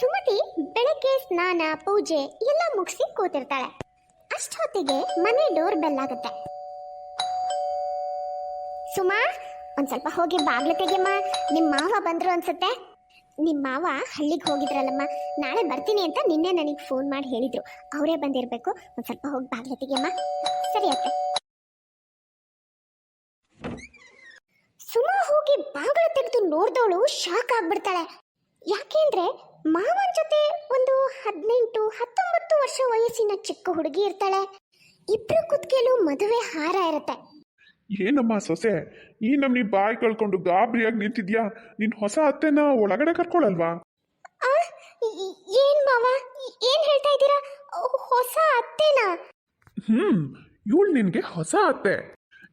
ಸುಮತಿ, ಬೆಳಗ್ಗೆ ಸ್ನಾನ, ಪೂಜೆ ಎಲ್ಲ ಮುಗಿಸಿ ಕೂತಿರ್ತಾಳೆ. ಅಷ್ಟೊತ್ತಿಗೆ ಮನೆ ಡೋರ್ ಬೆಲ್ ಆಗುತ್ತೆ. ಸುಮಾ, ಒಂದ್ ಸ್ವಲ್ಪ ಹೋಗಿ ಬಾಗ್ಲು ತೆಗೆಯಮ್ಮ. ನಿಮ್ಮ ಮಾವ ಬಂದ್ರು ಅನ್ಸುತ್ತೆ. ನಿಮ್ಮ ಮಾವ ಹಳ್ಳಿಗೆ ಹೋಗಿದ್ರಲ್ಲಮ್ಮ. ನಾಳೆ ಬರ್ತೀನಿ ಅಂತ ನಿನ್ನೆ ನನಗೆ ಫೋನ್ ಮಾಡಿ ಹೇಳಿದ್ರು. ಅವರೇ ಬಂದಿರಬೇಕು. ಒಂದ್ ಸ್ವಲ್ಪ ಹೋಗಿ ಬಾಗ್ಲು ತೆಗೆಯಮ್ಮ. ಸರಿ ಅತ್ತೆ. ಸುಮಾ ಹೋಗಿ ಬಾಗಿಲು ತೆಗೆದು ನೋಡ್ದವಳು ಶಾಕ್ ಆಗ್ಬಿಡ್ತಾಳೆ. ಯಾಕೆಂದ್ರೆ ಮಾವನ ಜೊತೆ ಒಂದು ಹದಿನೆಂಟು ಹತ್ತೊಂಬತ್ತು ವರ್ಷ ವಯಸ್ಸಿನ ಚಿಕ್ಕ ಹುಡುಗಿ ಇರ್ತಾಳೆ. ಇಬ್ರು ಕುತ್ಕೆಲು ಮದುವೆ ಹಾರ ಇರುತ್ತೆ. ಏನಮ್ಮ ಸೊಸೆ ಈ ನಮ್ನಿ ಬಾಯಿ ಕಳ್ಕೊಂಡು ಗಾಬರಿಯಾಗಿ ನಿಂತಿದ್ಯಾ? ನಿನ್ ಹೊಸ ಅತ್ತೆನ ಒಳಗಡೆ ಕರ್ಕೊಳಲ್ವಾ? ಆ, ಏನ್ ಮಾವ? ಏನು ಏನ್ ಹೇಳ್ತಾ ಇದ್ದೀರಾ? ಹೊಸ ಅತ್ತೆನಾ? ಹ್ಮ್ ಇವಳು ನಿನ್ಗೆ ಹೊಸ ಅತ್ತೆ.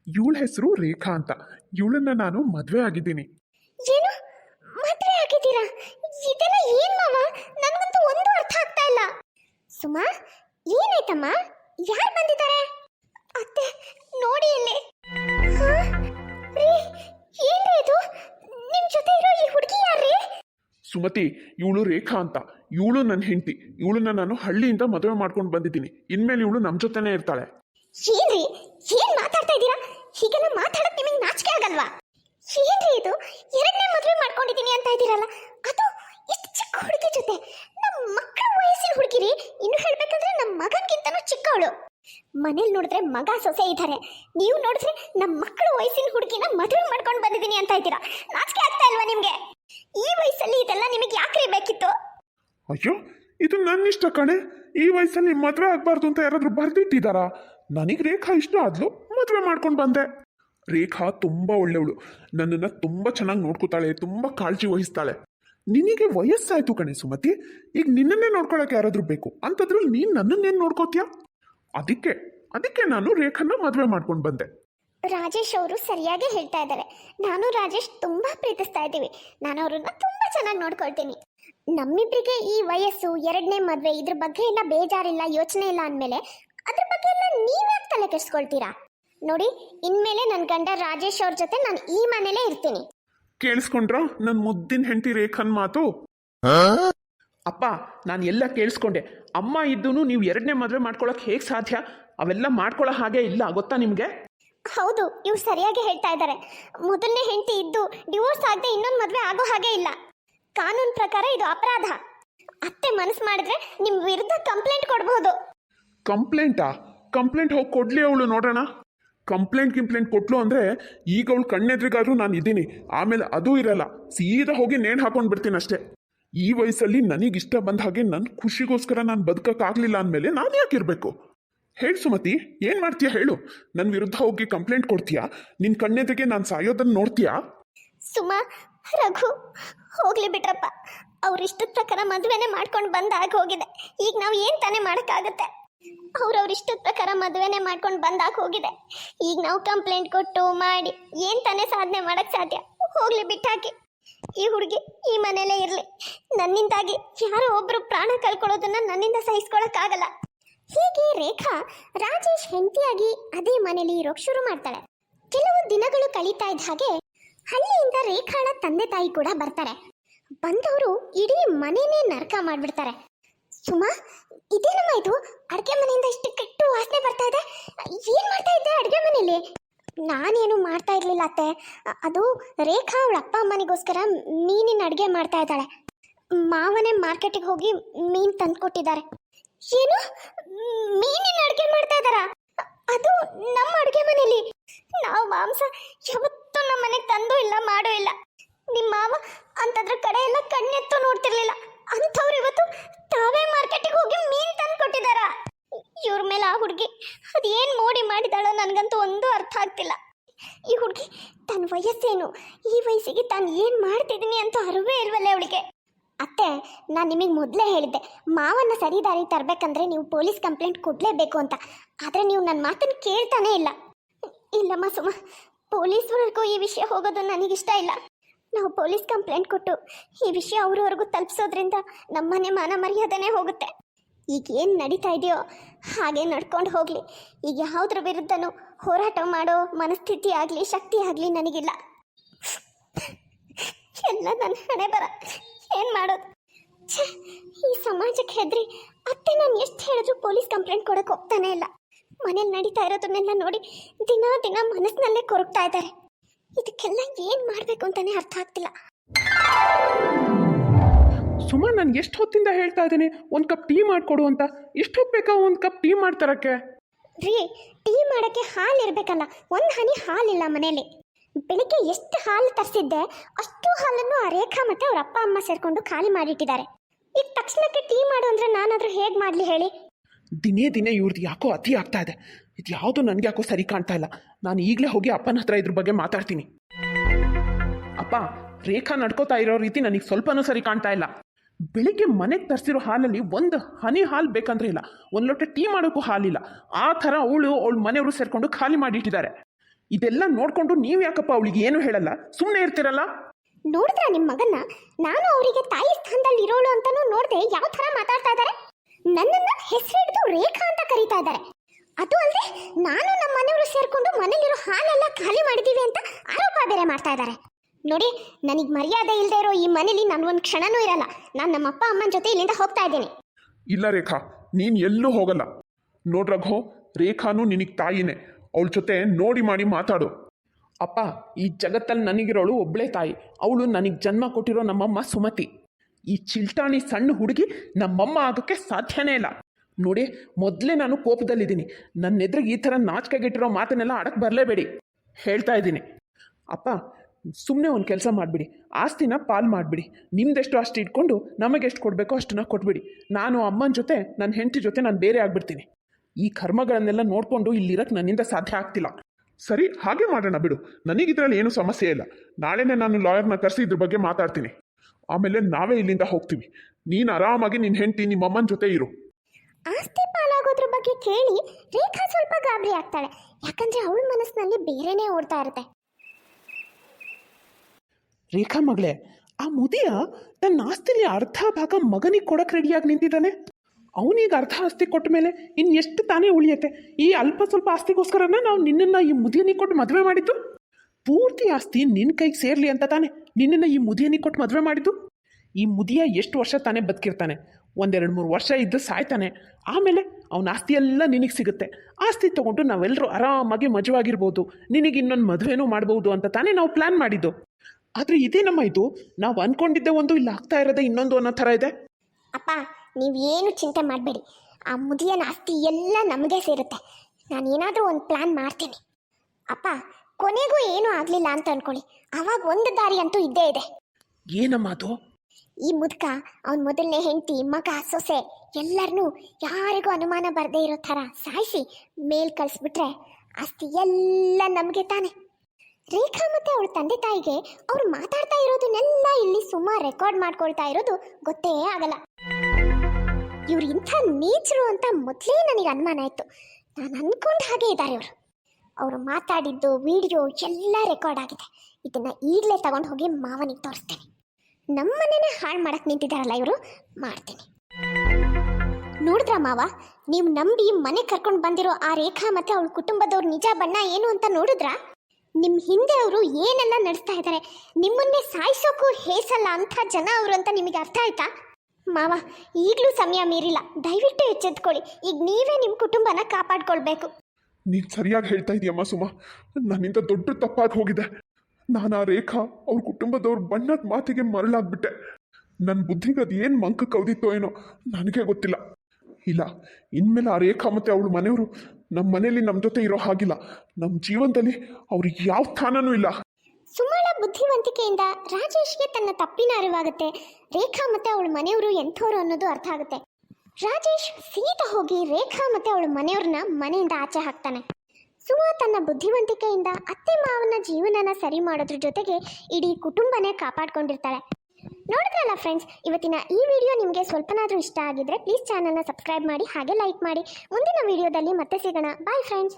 ಇವಳ ಹೆಸರು ರೇಖಾ ಅಂತ. ಇವಳನ್ನ ನಾನು ಮದ್ವೆ ಆಗಿದ್ದೀನಿ. ಏನು? ಮದ್ವೆ ಆಗಿದ್ದೀರಾ? ಇದೆಲ್ಲ ಏನ್ ಮಾವ ನನ್ಗಂತೂ ಒಂದು ಅರ್ಥ ಆಗ್ತಾ ಇಲ್ಲ ಸುಮಾ ಏನಾಯ್ತಮ್ಮ? ಯಾರು ಬಂದಿದ್ದಾರೆ? ಅತ್ತೆ ನೋಡಿ ಇಲ್ಲಿ. ಏನ್ರಿ ಇದು? ನಿಮ್ ಜೊತೆ ಇರೋ ಈ ಹುಡುಗಿ ಯಾರ್ರಿ? ಸುಮತಿ ಇವಳು ರೇಖಾ ಅಂತ. ಇವಳು ನನ್ನ ಹೆಂಡತಿ. ಇವಳನ್ನ ನಾನು ಹಳ್ಳಿಯಿಂದ ಮದುವೆ ಮಾಡ್ಕೊಂಡು ಬಂದಿದ್ದೀನಿ. ಇನ್ಮೇಲೆ ಇವಳು ನಮ್ಮ ಜೊತೆನೇ ಇರ್ತಾಳೆ. ಏನ್ರಿ? ಏನ್ ಮಾತಾಡ್ತಾ ಇದ್ದೀರಾ? ಹೀಗೆಲ್ಲ ಮಾತಾಡಕ್ ನಿಮಗೆ ನಾಚಿಕೆ ಆಗಲ್ವಾ? ಏನ್ರಿ ಇದು? ಎರಡನೇ ಮದುವೆ ಮಾಡ್ಕೊಂಡಿದ್ದೀನಿ ಅಂತ ಇದ್ದೀರಲ್ಲ ಅದು ಇಷ್ಟು ಚಿಕ್ಕ ಹುಡುಗಿ ಜೊತೆ. ನಮ್ಮ ಮಕ್ಕಳ ವಯಸ್ಸಿನ ಹುಡುಗಿರಿ ಮಗನ್ಗಿಂತನೂ ಚಿಕ್ಕವಳು. ಮನೇಲಿ ನೋಡಿದ್ರೆ ಮಗ ಸೊಸೆ ಇದ್ದಾರೆ ನೀವು ನೋಡಿದ್ರೆ ನಮ್ಮ ಮಕ್ಕಳು ವಯಸ್ಸಿನ ಹುಡುಗಿನ ಮದುವೆ ಮಾಡ್ಕೊಂಡು ಬಂದಿದ್ದೀನಿ ಅಂತ ಇದ್ದೀರಾ? ನಾಚಿಕೆ ಆಗ್ತಾ ಇಲ್ವಾ ನಿಮಗೆ? ಈ ವಯಸ್ಸಲ್ಲಿ ಇದೆಲ್ಲ ನಿಮಗೆ ಯಾಕ್ರಿ ಬೇಕಿತ್ತು? ಅಯ್ಯೋ, ಇದು ನನ್ನ ಇಷ್ಟ ಕಣೆ. ಈ ವಯಸ್ಸಲ್ಲಿ ಮದುವೆ ಆಗಬಾರ್ದು ಅಂತ ಯಾರಾದರೂ ಬರ್ದಿಟ್ಟಿದಾರಾ? ನನಗೆ ರೇಖಾ ಇಷ್ಟ ಆದ್ಲು ಮದುವೆ ಮಾಡ್ಕೊಂಡು ಬಂದೆ. ರೇಖಾ ತುಂಬ ಒಳ್ಳೆಯವಳು ನನ್ನನ್ನು ತುಂಬ ಚೆನ್ನಾಗಿ ನೋಡ್ಕೋತಾಳೆ, ತುಂಬ ಕಾಳಜಿ ವಹಿಸ್ತಾಳೆ. ನಿನಗೆ ವಯಸ್ಸಾಯ್ತು ಕಣೆ ಸುಮತಿ. ಈಗ ನಿನ್ನನ್ನೇ ನೋಡ್ಕೊಳಕ್ಕೆ ಯಾರಾದ್ರೂ ಬೇಕು? ಅಂತದ್ರಲ್ಲಿ ನೀನ್ ನನ್ನನ್ನೇನು ನೋಡ್ಕೋತೀಯ? ಅದಕ್ಕೆ ಅದಕ್ಕೆ ನಾನು ರೇಖನ್ನ ಮದುವೆ ಮಾಡ್ಕೊಂಡು ಬಂದೆ. ರಾಜೇಶ್ ಅವರು ಸರಿಯಾಗಿ ಹೇಳ್ತಾ ಇದ್ದಾರೆ. ನಾನು ರಾಜೇಶ್ ತುಂಬಾ ಪ್ರೀತಿಸ್ತಾ ಇದ್ದೀವಿ. ನಾನು ಅವ್ರನ್ನ ತುಂಬಾ ಚೆನ್ನಾಗಿ ನೋಡ್ಕೊಳ್ತೀನಿ. ನಮ್ಮಿಬ್ರಿಗೆ ಈ ವಯಸ್ಸು, ಎರಡನೇ ಮದುವೆ, ಇದ್ರ ಬಗ್ಗೆ ಎಲ್ಲ ಬೇಜಾರಿಲ್ಲ, ಯೋಚನೆ ಇಲ್ಲ ಅಂದಮೇಲೆ ಅದ್ರ ಬಗ್ಗೆ ಎಲ್ಲ ನೀವ್ಯಾಕೆ ತಲೆ ಕೆಡಿಸ್ಕೊಳ್ತೀರಾ? ನೋಡಿ, ಇನ್ಮೇಲೆ ನನ್ನ ಗಂಡ ರಾಜೇಶ್ ಅವ್ರ ಜೊತೆ ನಾನು ಈ ಮನೇಲೇ ಇರ್ತೀನಿ. ಕೇಳಿಸ್ಕೊಂಡ್ರ? ನನ್ನ ಮುದ್ದಿನ ಹೆಂಡತಿ ರೇಖನ್ ಮಾತು? ಅಪ್ಪ ನಾನು ಎಲ್ಲ ಕೇಳಿಸ್ಕೊಂಡೆ. ಅಮ್ಮ ಇದ್ದೂ ನೀವು ಎರಡನೇ ಮದುವೆ ಮಾಡ್ಕೊಳಕ್ ಹೇಗೆ ಸಾಧ್ಯ? ಅವೆಲ್ಲ ಮಾಡ್ಕೊಳ್ಳೋ ಹಾಗೆ ಇಲ್ಲ ಗೊತ್ತಾ ನಿಮಗೆ? ಹೌದು ಇವ್ರು ಸರಿಯಾಗಿ ಹೇಳ್ತಾ ಇದ್ದಾರೆ. ಮೊದಲನೇ ಹೆಂಡತಿ ಇದ್ದು ಡಿವೋರ್ಸ್ ಆಗದೆ ಇನ್ನೊಂದು ಮದುವೆ ಆಗೋ ಹಾಗೆ ಇಲ್ಲ. ಕಾನೂನು ಪ್ರಕಾರ ಇದು ಅಪರಾಧ. ಅತ್ತೆ ಮನಸ್ಸು ಮಾಡಿದ್ರೆ ನಿಮ್ಮ ವಿರುದ್ಧ ಕಂಪ್ಲೇಂಟ್ ಕೊಡಬಹುದು ಕಂಪ್ಲೇಂಟಾ? ಕಂಪ್ಲೇಂಟ್ ಹೋಗಿ ಕೊಡ್ಲಿ ಅವಳು ನೋಡೋಣ. ಕಂಪ್ಲೇಂಟ್ ಗಿಂಪ್ಲೇಂಟ್ ಕೊಟ್ಲು ಅಂದರೆ ಈಗ ಅವಳು ಕಣ್ಣೆದ್ರಿಗಾದರೂ ನಾನು ಇದ್ದೀನಿ. ಆಮೇಲೆ ಅದು ಇರಲ್ಲ. ಸೀದಾ ಹೋಗಿ ನೇಣು ಹಾಕೊಂಡು ಬಿಡ್ತೀನಿ ಅಷ್ಟೇ. ಈ ವಯಸ್ಸಲ್ಲಿ ನನಗೆ ಇಷ್ಟ ಬಂದ ಹಾಗೆ ನನ್ನ ಖುಷಿಗೋಸ್ಕರ ನಾನು ಬದುಕಕ್ಕಾಗಲಿಲ್ಲ ಅಂದಮೇಲೆ ನಾನು ಯಾಕೆ ಇರಬೇಕು? ಹೇಳು ಸುಮತಿ, ಏನು ಮಾಡ್ತೀಯಾ ಹೇಳು. ನನ್ನ ವಿರುದ್ಧ ಹೋಗಿ ಕಂಪ್ಲೇಂಟ್ ಕೊಡ್ತೀಯಾ? ನಿನ್ನ ಕಣ್ಣೆದ್ರಿಗೆ ನಾನು ಸಾಯೋದನ್ನ ನೋಡ್ತೀಯಾ? ಸುಮಾ, ರಘು, ಹೋಗ್ಲಿ ಬಿಟ್ರಪ್ಪ. ಅವ್ರ ಇಷ್ಟದ ಪ್ರಕಾರ ಮದುವೆನೇ ಮಾಡ್ಕೊಂಡು ಬಂದಾಗ ಹೋಗಿದೆ. ಈಗ ನಾವು ಏನು ತಾನೇ ಮಾಡೋಕ್ಕಾಗತ್ತೆ? ಅವ್ರವ್ರ ಇಷ್ಟದ ಪ್ರಕಾರ ಮದುವೆನೆ ಮಾಡ್ಕೊಂಡು ಬಂದಾಕ್ ಹೋಗಿದೆ. ಈಗ ನಾವು ಕಂಪ್ಲೇಂಟ್ ಕೊಟ್ಟು ಮಾಡಿ, ಏನ್ ತಾನೇ ಸಾಧನೆ ಮಾಡಕ್ ಸಾಧ್ಯ? ಹೋಗ್ಲಿ ಬಿಟ್ಟಾಕಿ. ಈ ಹುಡುಗಿ ಈ ಮನೇಲೆ ಇರ್ಲಿ. ನನ್ನಿಂದಾಗಿ ಯಾರೋ ಒಬ್ರು ಪ್ರಾಣ ಕಳ್ಕೊಳ್ಳೋದನ್ನ ನನ್ನಿಂದ ಸಹಿಸ್ಕೊಳಕ್ಕಾಗಲ್ಲ ಹೀಗೆ ರೇಖಾ, ರಾಜೇಶ್ ಹೆಂಡತಿಯಾಗಿ ಅದೇ ಮನೇಲಿ ಇರೋಕ್ ಶುರು ಮಾಡ್ತಾಳೆ. ಕೆಲವು ದಿನಗಳು ಕಳೀತಾ ಇದ್ದ ಹಾಗೆ ಹಳ್ಳಿಯಿಂದ ರೇಖಾಳ ತಂದೆ ತಾಯಿ ಕೂಡ ಬರ್ತಾರೆ. ಬಂದವರು ಇಡೀ ಮನೇನೇ ನರಕ ಮಾಡ್ಬಿಡ್ತಾರೆ. ಸುಮಾ, ಇದೇನಮ್ಮ ಇದು? ಅಡುಗೆ ಮನೆಯಿಂದ ಇಷ್ಟು ಕೆಟ್ಟು ವಾಸನೆ ಬರ್ತಾ ಇದೆ. ಏನು ಮಾಡ್ತಾ ಇದ್ದೆ ಅಡುಗೆ ಮನೇಲಿ? ನಾನೇನು ಮಾಡ್ತಾ ಇರಲಿಲ್ಲ ಅತ್ತೆ. ಅದು ರೇಖಾ ಅವಳ ಅಪ್ಪ ಅಮ್ಮನಿಗೋಸ್ಕರ ಮೀನಿನ ಅಡುಗೆ ಮಾಡ್ತಾ ಇದ್ದಾಳೆ. ಮಾವನೇ ಮಾರ್ಕೆಟಿಗೆ ಹೋಗಿ ಮೀನು ತಂದು ಕೊಟ್ಟಿದ್ದಾರೆ ಏನು? ಮೀನಿನ ಅಡುಗೆ ಮಾಡ್ತಾ ಇದ್ದಾರಾ? ಅದು ನಮ್ಮ ಅಡುಗೆ ಮನೇಲಿ. ನಾವು ಮಾಂಸ ಯಾವತ್ತೂ ನಮ್ಮ ಮನೆಗೆ ತಂದೂ ಇಲ್ಲ, ಮಾಡೋ ಇಲ್ಲ ನಿಮ್ಮ ಮಾವ ಅಂತದ್ರ ಕಡೆ ಎಲ್ಲ ಕಣ್ಣೆತ್ತು ನೋಡ್ತಿರ್ಲಿಲ್ಲ ಅಂಥವ್ರು ಇವತ್ತು ತಾವೇ ಮಾರ್ಕೆಟಿಗೆ ಹೋಗಿ ಮೀನ್ ತಂದು ಕೊಟ್ಟಿದಾರ ಇವ್ರ ಮೇಲೆ ಆ ಹುಡುಗಿ ಅದೇನ್ ಮೋಡಿ ಮಾಡಿದಾಳೋ ನನಗಂತೂ ಒಂದು ಅರ್ಥ ಆಗ್ತಿಲ್ಲ ಈ ಹುಡುಗಿ ತನ್ನ ವಯಸ್ಸೇನು ಈ ವಯಸ್ಸಿಗೆ ತಾನು ಏನು ಮಾಡ್ತಿದ್ದೀನಿ ಅಂತ ಅರಿವೇ ಇಲ್ವಲ್ಲ ಅವಳಿಗೆ? ಅತ್ತೆ, ನಾನು ನಿಮಗೆ ಮೊದಲೇ ಹೇಳಿದ್ದೆ, ಮಾವನ್ನ ಸರಿ ದಾರಿ ತರಬೇಕಂದ್ರೆ ನೀವು ಪೊಲೀಸ್ ಕಂಪ್ಲೇಂಟ್ ಕೊಡಲೇಬೇಕು ಅಂತ. ಆದರೆ ನೀವು ನನ್ನ ಮಾತನ್ನು ಕೇಳ್ತಾನೇ ಇಲ್ಲ. ಇಲ್ಲಮ್ಮ ಸುಮ, ಪೊಲೀಸ್ವರೆಗೂ ಈ ವಿಷಯ ಹೋಗೋದು ನನಗಿಷ್ಟ ಇಲ್ಲ. ನಾವು ಪೊಲೀಸ್ ಕಂಪ್ಲೇಂಟ್ ಕೊಟ್ಟು ಈ ವಿಷಯ ಅವ್ರವರೆಗೂ ತಲುಪಿಸೋದ್ರಿಂದ ನಮ್ಮನೆ ಮಾನ ಮರ್ಯಾದೆನೇ ಹೋಗುತ್ತೆ. ಈಗ ಏನು ನಡೀತಾ ಇದೆಯೋ ಹಾಗೆ ನಡ್ಕೊಂಡು ಹೋಗಲಿ. ಈಗ ಯಾವುದ್ರ ವಿರುದ್ಧನೂ ಹೋರಾಟ ಮಾಡೋ ಮನಸ್ಥಿತಿ ಆಗಲಿ, ಶಕ್ತಿ ಆಗಲಿ ನನಗಿಲ್ಲ. ಎಲ್ಲ ನನ್ನ ಹಣೆ ಬರ. ಏನು ಮಾಡೋದು? ಈ ಸಮಾಜಕ್ಕೆ ಹೆದ್ರಿ ಅತ್ತೆ ನಾನು ಎಷ್ಟು ಹೇಳಿದ್ರು ಪೊಲೀಸ್ ಕಂಪ್ಲೇಂಟ್ ಕೊಡಕ್ಕೆ ಹೋಗ್ತಾನೆ ಇಲ್ಲ. ಮನೇಲಿ ನಡೀತಾ ಇರೋದನ್ನೆಲ್ಲ ನೋಡಿ ದಿನ ದಿನ ಮನಸ್ಸಿನಲ್ಲೇ ಕೊರಗ್ತಾ ಇದ್ದಾರೆ. ಇದಕ್ಕೆಲ್ಲ ಏನು ಮಾಡಬೇಕು ಅಂತಾನೆ ಅರ್ಥ ಆಗ್ತಿಲ್ಲ. ಸುಮಾ ನಾನು ಎಷ್ಟು ಹೊತ್ತಿಂದ ಹೇಳ್ತಾ ಇದ್ದೀನಿ ಒಂದು ಕಪ್ ಟೀ ಮಾಡಿಕೊಡು ಅಂತ. ಎಷ್ಟು ಹೊತ್ತು ಬೇಕಾ ಒಂದು ಕಪ್ ಟೀ ಮಾಡ್ತಾರಕ್ಕೆ? ರೀ ಟೀ ಮಾಡೋಕ್ಕೆ ಹಾಲು ಇರಬೇಕಲ್ಲ ಒಂದು ಹನಿ ಹಾಲಿಲ್ಲ ಮನೇಲಿ. ಬೆಳಿಗ್ಗೆ ಎಷ್ಟು ಹಾಲು ತರಿಸಿದ್ದೆ, ಅಷ್ಟು ಹಾಲನ್ನು ಆ ರೇಖಾ ಮತ್ತೆ ಅವ್ರ ಅಪ್ಪ, ಅಮ್ಮ ಸೇರ್ಕೊಂಡು ಖಾಲಿ ಮಾಡಿಟ್ಟಿದ್ದಾರೆ. ಈಗ ತಕ್ಷಣಕ್ಕೆ ಟೀ ಮಾಡು ಅಂದ್ರೆ ನಾನಾದ್ರೂ ಹೇಗೆ ಮಾಡಲಿ ಹೇಳಿ? ದಿನೇ ದಿನೇ ಇವ್ರದ್ದು ಯಾಕೋ ಅತಿ ಆಗ್ತಾ ಇದೆ. ಇದು ಯಾವುದು ನನಗೆ ಯಾಕೋ ಸರಿ ಕಾಣ್ತಾ ಇಲ್ಲ. ನಾನು ಈಗಲೇ ಹೋಗಿ ಅಪ್ಪನ ಹತ್ರ ಇದ್ರ ಬಗ್ಗೆ ಮಾತಾಡ್ತೀನಿ. ಅಪ್ಪ, ರೇಖಾ ನಡ್ಕೋತಾ ಇರೋ ರೀತಿ ನನಗೆ ಸ್ವಲ್ಪನೂ ಸರಿ ಕಾಣ್ತಾ ಇಲ್ಲ. ಬೆಳಿಗ್ಗೆ ಮನೆಗೆ ತರಿಸಿರೋ ಹಾಲಲ್ಲಿ ಒಂದು ಹನಿ ಹಾಲು ಬೇಕಂದ್ರೆ ಇಲ್ಲ. ಒಂದು ಲೋಟ ಟೀ ಮಾಡೋಕ್ಕೂ ಹಾಲಿಲ್ಲ. ಆ ಥರ ಅವಳು ಅವಳು ಮನೆಯವರು ಸೇರಿಕೊಂಡು ಖಾಲಿ ಮಾಡಿಟ್ಟಿದ್ದಾರೆ. ಇದೆಲ್ಲ ನೋಡ್ಕೊಂಡು ನೀವು ಯಾಕಪ್ಪ ಅವಳಿಗೆ ಏನು ಹೇಳಲ್ಲ? ಸುಮ್ಮನೆ ಇರ್ತೀರಲ್ಲ? ನೋಡಿದ್ರ ನಿಮ್ಮ ಮಗನ್ನ? ನಾನು ಅವರಿಗೆ ತಾಯಿ ಸ್ಥಾನದಲ್ಲಿ ಇರೋಳು ಅಂತಾನು ನೋಡದೆ ಯಾವ ತರ ಮಾತಾಡ್ತಾ ಇದ್ದಾರೆ ನನ್ನನ್ನ ಹೆಸರಿಡಿದು ರೇಖಾ ಅಂತ ಕರೀತಾ ಇದ್ದಾರೆ ಅದು ಅಲ್ಲದೆ ನಾನು ನಮ್ಮ ಮನೆಯವರು ಸೇರ್ಕೊಂಡು ಮನೇಲಿರೋ ಹಾಲೆಲ್ಲ ಖಾಲಿ ಮಾಡಿದೀವಿ ಅಂತ ಆರೋಪ ಬೇರೆ ಮಾಡ್ತಾ ಇದ್ದಾರೆ ನೋಡಿ ನನಗೆ ಮರ್ಯಾದೆ ಇಲ್ಲದೆ ಇರೋ ಈ ಮನೇಲಿ ನಾನು ಒಂದ್ ಕ್ಷಣನೂ ಇರಲ್ಲ. ನಾನು ನಮ್ಮ ಅಪ್ಪ ಅಮ್ಮನ ಜೊತೆ ಇಲ್ಲಿಂದ ಹೋಗ್ತಾ ಇದ್ದೀನಿ. ಇಲ್ಲ ರೇಖಾ ನೀನು ಎಲ್ಲೂ ಹೋಗಲ್ಲ. ನೋಡ್ರಘೋ ರೇಖಾನು ನಿನಗೆ ತಾಯಿನೇ. ಅವಳ ಜೊತೆ ನೋಡಿ ಮಾಡಿ ಮಾತಾಡು. ಅಪ್ಪ, ಈ ಜಗತ್ತಲ್ಲಿ ನನಗಿರೋಳು ಒಬ್ಬಳೇ ತಾಯಿ. ಅವಳು ನನಗೆ ಜನ್ಮ ಕೊಟ್ಟಿರೋ ನಮ್ಮಮ್ಮ ಸುಮತಿ. ಈ ಚಿಲ್ಟಾಣಿ ಸಣ್ಣ ಹುಡುಗಿ ನಮ್ಮಮ್ಮ ಆಗೋಕ್ಕೆ ಸಾಧ್ಯನೇ ಇಲ್ಲ. ನೋಡಿ, ಮೊದಲೇ ನಾನು ಕೋಪದಲ್ಲಿದ್ದೀನಿ. ನನ್ನ ಎದುರಿಗೆ ಈ ಥರ ನಾಚಿಕೆಗಿಟ್ಟಿರೋ ಮಾತನ್ನೆಲ್ಲ ಆಡಕ್ಕೆ ಬರಲೇಬೇಡಿ. ಹೇಳ್ತಾ ಇದ್ದೀನಿ. ಅಪ್ಪ ಸುಮ್ಮನೆ ಒಂದು ಕೆಲಸ ಮಾಡಿಬಿಡಿ. ಆಸ್ತಿನ ಪಾಲ್ ಮಾಡಿಬಿಡಿ. ನಿಮ್ದೆಷ್ಟು ಅಷ್ಟು ಇಟ್ಕೊಂಡು ನಮಗೆಷ್ಟು ಕೊಡಬೇಕೋ ಅಷ್ಟನ್ನ ಕೊಟ್ಬಿಡಿ. ನಾನು ಅಮ್ಮನ ಜೊತೆ ನನ್ನ ಹೆಂಡತಿ ಜೊತೆ ನಾನು ಬೇರೆ ಆಗ್ಬಿಡ್ತೀನಿ. ಈ ಕರ್ಮಗಳನ್ನೆಲ್ಲ ನೋಡಿಕೊಂಡು ಇಲ್ಲಿರಕ್ಕೆ ನನ್ನಿಂದ ಸಾಧ್ಯ ಆಗ್ತಿಲ್ಲ. ಸರಿ ಹಾಗೆ ಮಾಡೋಣ ಬಿಡು. ನನಗಿದ್ರಲ್ಲಿ ಏನು ಸಮಸ್ಯೆ ಇಲ್ಲ. ನಾಳೆನೇ ನಾನು ಲಾಯರ್ನ ಕರೆಸಿ ಇದ್ರ ಬಗ್ಗೆ ಮಾತಾಡ್ತೀನಿ. ಆಮೇಲೆ ನಾವೇ ಇಲ್ಲಿಂದ ಹೋಗ್ತೀವಿ. ನೀನು ಆರಾಮಾಗಿ ನಿನ್ನ ಹೆಂಡತಿ ನಿಮ್ಮಮ್ಮನ ಜೊತೆ ಇರು. ಆಸ್ತಿ ಪಾಲಾಗೋದ್ರ ಬಗ್ಗೆ ಕೇಳಿ ರೇಖಾ ಸ್ವಲ್ಪ ಗಾಬರಿ ಆಗ್ತಾಳೆ. ಯಾಕಂದ್ರೆ ಅವಳ ಮನಸ್ಸಿನಲ್ಲಿ ಬೇರೆನೇ ಓಡ್ತಾ ಇರುತ್ತೆ. ರೇಖಾ ಮಗಳೇ ಆ ಮುದಿಯ ತನ್ನ ಆಸ್ತಿಲಿ ಅರ್ಧ ಭಾಗ ಮಗನಿಗೆ ಕೊಡಕ್ಕೆ ರೆಡಿಯಾಗಿ ನಿಂತಿದ್ದಾನೆ? ಅವನಿಗೆ ಅರ್ಧ ಆಸ್ತಿ ಕೊಟ್ಟ ಮೇಲೆ ಇನ್ನು ಎಷ್ಟು ತಾನೇ ಉಳಿಯತ್ತೆ? ಈ ಅಲ್ಪ ಸ್ವಲ್ಪ ಆಸ್ತಿಗೋಸ್ಕರನ ನಾವು ನಿನ್ನನ್ನು ಈ ಮುದಿಯನಿಗೆ ಕೊಟ್ಟು ಮದುವೆ ಮಾಡಿದ್ದು? ಪೂರ್ತಿ ಆಸ್ತಿ ನಿನ್ನ ಕೈಗೆ ಸೇರಲಿ ಅಂತ ತಾನೆ ನಿನ್ನನ್ನು ಈ ಮುದಿಯನಿಗೆ ಕೊಟ್ಟು ಮದುವೆ ಮಾಡಿದ್ದು? ಈ ಮುದಿಯ ಎಷ್ಟು ವರ್ಷ ತಾನೇ ಬದುಕಿರ್ತಾನೆ? ಒಂದೆರಡು ಮೂರು ವರ್ಷ ಇದ್ದು ಸಾಯ್ತಾನೆ. ಆಮೇಲೆ ಅವನ ಆಸ್ತಿ ಎಲ್ಲ ನಿನಗೆ ಸಿಗುತ್ತೆ. ಆಸ್ತಿ ತೊಗೊಂಡು ನಾವೆಲ್ಲರೂ ಆರಾಮಾಗಿ ಮಜವಾಗಿರ್ಬೋದು. ನಿನಗೆ ಇನ್ನೊಂದು ಮದುವೆನೂ ಮಾಡ್ಬೋದು ಅಂತ ತಾನೇ ನಾವು ಪ್ಲ್ಯಾನ್ ಮಾಡಿದ್ದು. ಆದರೆ ಇದೇ ನಮ್ಮ ಇದು? ನಾವು ಅಂದ್ಕೊಂಡಿದ್ದೆ ಒಂದು ಇಲ್ಲಿ ಆಗ್ತಾ ಇರೋದೇ ಇನ್ನೊಂದು ಅನ್ನೋ ಥರ ಇದೆ. ಅಪ್ಪ ನೀವು ಏನು ಚಿಂತೆ ಮಾಡಬೇಡಿ. ಆ ಮುದಿಯನ ಆಸ್ತಿ ಎಲ್ಲ ನಮಗೆ ಸೇರುತ್ತೆ. ನಾನು ಏನಾದರೂ ಒಂದು ಪ್ಲ್ಯಾನ್ ಮಾಡ್ತೀನಿ. ಅಪ್ಪ ಕೊನೆಗೂ ಏನೂ ಆಗಲಿಲ್ಲ ಅಂತ ಅನ್ಕೊಳ್ಳಿ. ಅವಾಗ ಒಂದು ದಾರಿ ಅಂತೂ ಇದ್ದೇ ಇದೆ. ಏನಮ್ಮ ಅದು? ಈ ಮುದುಕ ಅವನ ಮೊದಲನೇ ಹೆಂಡತಿ ಮಗ ಸೊಸೆ ಎಲ್ಲರನ್ನೂ ಯಾರಿಗೂ ಅನುಮಾನ ಬರದೇ ಇರೋ ಥರ ಸಾಯಿಸಿ ಮೇಲ್ ಕಳಿಸ್ಬಿಟ್ರೆ ಆಸ್ತಿ ಎಲ್ಲ ನಮಗೆ ತಾನೆ. ರೇಖಾ ಮತ್ತೆ ಅವಳ ತಂದೆ ತಾಯಿಗೆ ಅವ್ರು ಮಾತಾಡ್ತಾ ಇರೋದನ್ನೆಲ್ಲ ಇಲ್ಲಿ ಸುಮ್ಮ ರೆಕಾರ್ಡ್ ಮಾಡ್ಕೊಳ್ತಾ ಇರೋದು ಗೊತ್ತೇ ಆಗಲ್ಲ. ಇವ್ರು ಇಂಥ ನೀಚರು ಅಂತ ಮೊದಲೇ ನನಗೆ ಅನುಮಾನ ಆಯಿತು. ನಾನು ಅಂದ್ಕೊಂಡ ಹಾಗೆ ಇದ್ದಾರೆ ಇವರು. ಅವರು ಮಾತಾಡಿದ್ದು, ವಿಡಿಯೋ ಎಲ್ಲ ರೆಕಾರ್ಡ್ ಆಗಿದೆ. ಇದನ್ನು ಈಗಲೇ ತಗೊಂಡು ಹೋಗಿ ಮಾವನಿಗೆ ತೋರಿಸ್ತೇನೆ. ನಮ್ಮನ್ನೇ ಹಾಳು ಮಾಡಕ್ಕೆ ನಿಂತಿದ್ದಾರಲ್ಲ ಇವರು? ಮಾಡ್ತೀನಿ. ನೋಡಿದ್ರ ಮಾವ? ನೀವು ನಂಬಿ ಮನೆ ಕರ್ಕೊಂಡು ಬಂದಿರೋ ಆ ರೇಖಾ ಮತ್ತು ಅವಳ ಕುಟುಂಬದವ್ರ ನಿಜ ಬಣ್ಣ ಏನು ಅಂತ ನೋಡಿದ್ರ? ನಿಮ್ಮ ಹಿಂದೆ ಅವರು ಏನೆಲ್ಲ ನಡೆಸ್ತಾ ಇದ್ದಾರೆ ನಿಮ್ಮನ್ನೇ ಸಾಯಿಸೋಕ್ಕೂ ಹೇಸಲ್ಲ ಅಂಥ ಜನ ಅವರು ಅಂತ ನಿಮಗೆ ಅರ್ಥ ಆಯ್ತಾ? ಮಾವ, ಈಗಲೂ ಸಮಯ ಮೀರಿಲ್ಲ. ದಯವಿಟ್ಟು ಎಚ್ಚೆತ್ಕೊಳ್ಳಿ. ಈಗ ನೀವೇ ನಿಮ್ಮ ಕುಟುಂಬನ ಕಾಪಾಡ್ಕೊಳ್ಬೇಕು. ನೀನು ಸರಿಯಾಗಿ ಹೇಳ್ತಾ ಇದೀಯಮ್ಮ ಸುಮಾ. ನನ್ನಿಂದ ದೊಡ್ಡ ತಪ್ಪಾಗಿ ಹೋಗಿದೆ. ನಾನು ಆ ರೇಖಾ, ಅವ್ರ ಕುಟುಂಬದವ್ರ ಬಣ್ಣದ ಮಾತಿಗೆ ಮರಳಾಗ್ಬಿಟ್ಟೆ. ನನ್ನ ಬುದ್ಧಿಗೆ ಅದು ಏನು ಮಂಕ ಕೌದಿತ್ತೋ ಏನೋ, ನನಗೆ ಗೊತ್ತಿಲ್ಲ. ಇಲ್ಲ, ಇನ್ಮೇಲೆ ಆ ರೇಖಾ ಮತ್ತು ಅವಳ ಮನೆಯವರು ನಮ್ಮ ಮನೇಲಿ ನಮ್ಮ ಜೊತೆ ಇರೋ ಹಾಗಿಲ್ಲ. ನಮ್ಮ ಜೀವನದಲ್ಲಿ ಅವ್ರಿಗೆ ಯಾವ ಸ್ಥಾನನೂ ಇಲ್ಲ. ಬುದ್ಧಿವಂತಿಕೆಯಿಂದ ರಾಜೇಶ್ಗೆ ತನ್ನ ತಪ್ಪಿನ ಅರಿವಾಗುತ್ತೆ. ರೇಖಾ ಮತ್ತೆ ಅವಳ ಮನೆಯವರು ಎಂಥವ್ರು ಅನ್ನೋದು ಅರ್ಥ ಆಗುತ್ತೆ. ರಾಜೇಶ್ ಸೀದಾ ಹೋಗಿ ರೇಖಾ ಮತ್ತೆ ಅವಳ ಮನೆಯವ್ರನ್ನ ಮನೆಯಿಂದ ಆಚೆ ಹಾಕ್ತಾನೆ. ಸುಮಾ ತನ್ನ ಬುದ್ಧಿವಂತಿಕೆಯಿಂದ ಅತ್ತೆ ಮಾವನ ಜೀವನನ ಸರಿ ಮಾಡೋದ್ರ ಜೊತೆಗೆ ಇಡೀ ಕುಟುಂಬನೇ ಕಾಪಾಡ್ಕೊಂಡಿರ್ತಾಳೆ. ನೋಡಿದ್ರಲ್ಲ ಫ್ರೆಂಡ್ಸ್ ಇವತ್ತಿನ ಈ ವಿಡಿಯೋ ನಿಮಗೆ ಸ್ವಲ್ಪನಾದರೂ ಇಷ್ಟ ಆಗಿದ್ರೆ ಪ್ಲೀಸ್ ಚಾನಲ್ನ ಸಬ್ಸ್ಕ್ರೈಬ್ ಮಾಡಿ, ಹಾಗೆ ಲೈಕ್ ಮಾಡಿ. ಮುಂದಿನ ವಿಡಿಯೋದಲ್ಲಿ ಮತ್ತೆ ಸಿಗೋಣ. Bye friends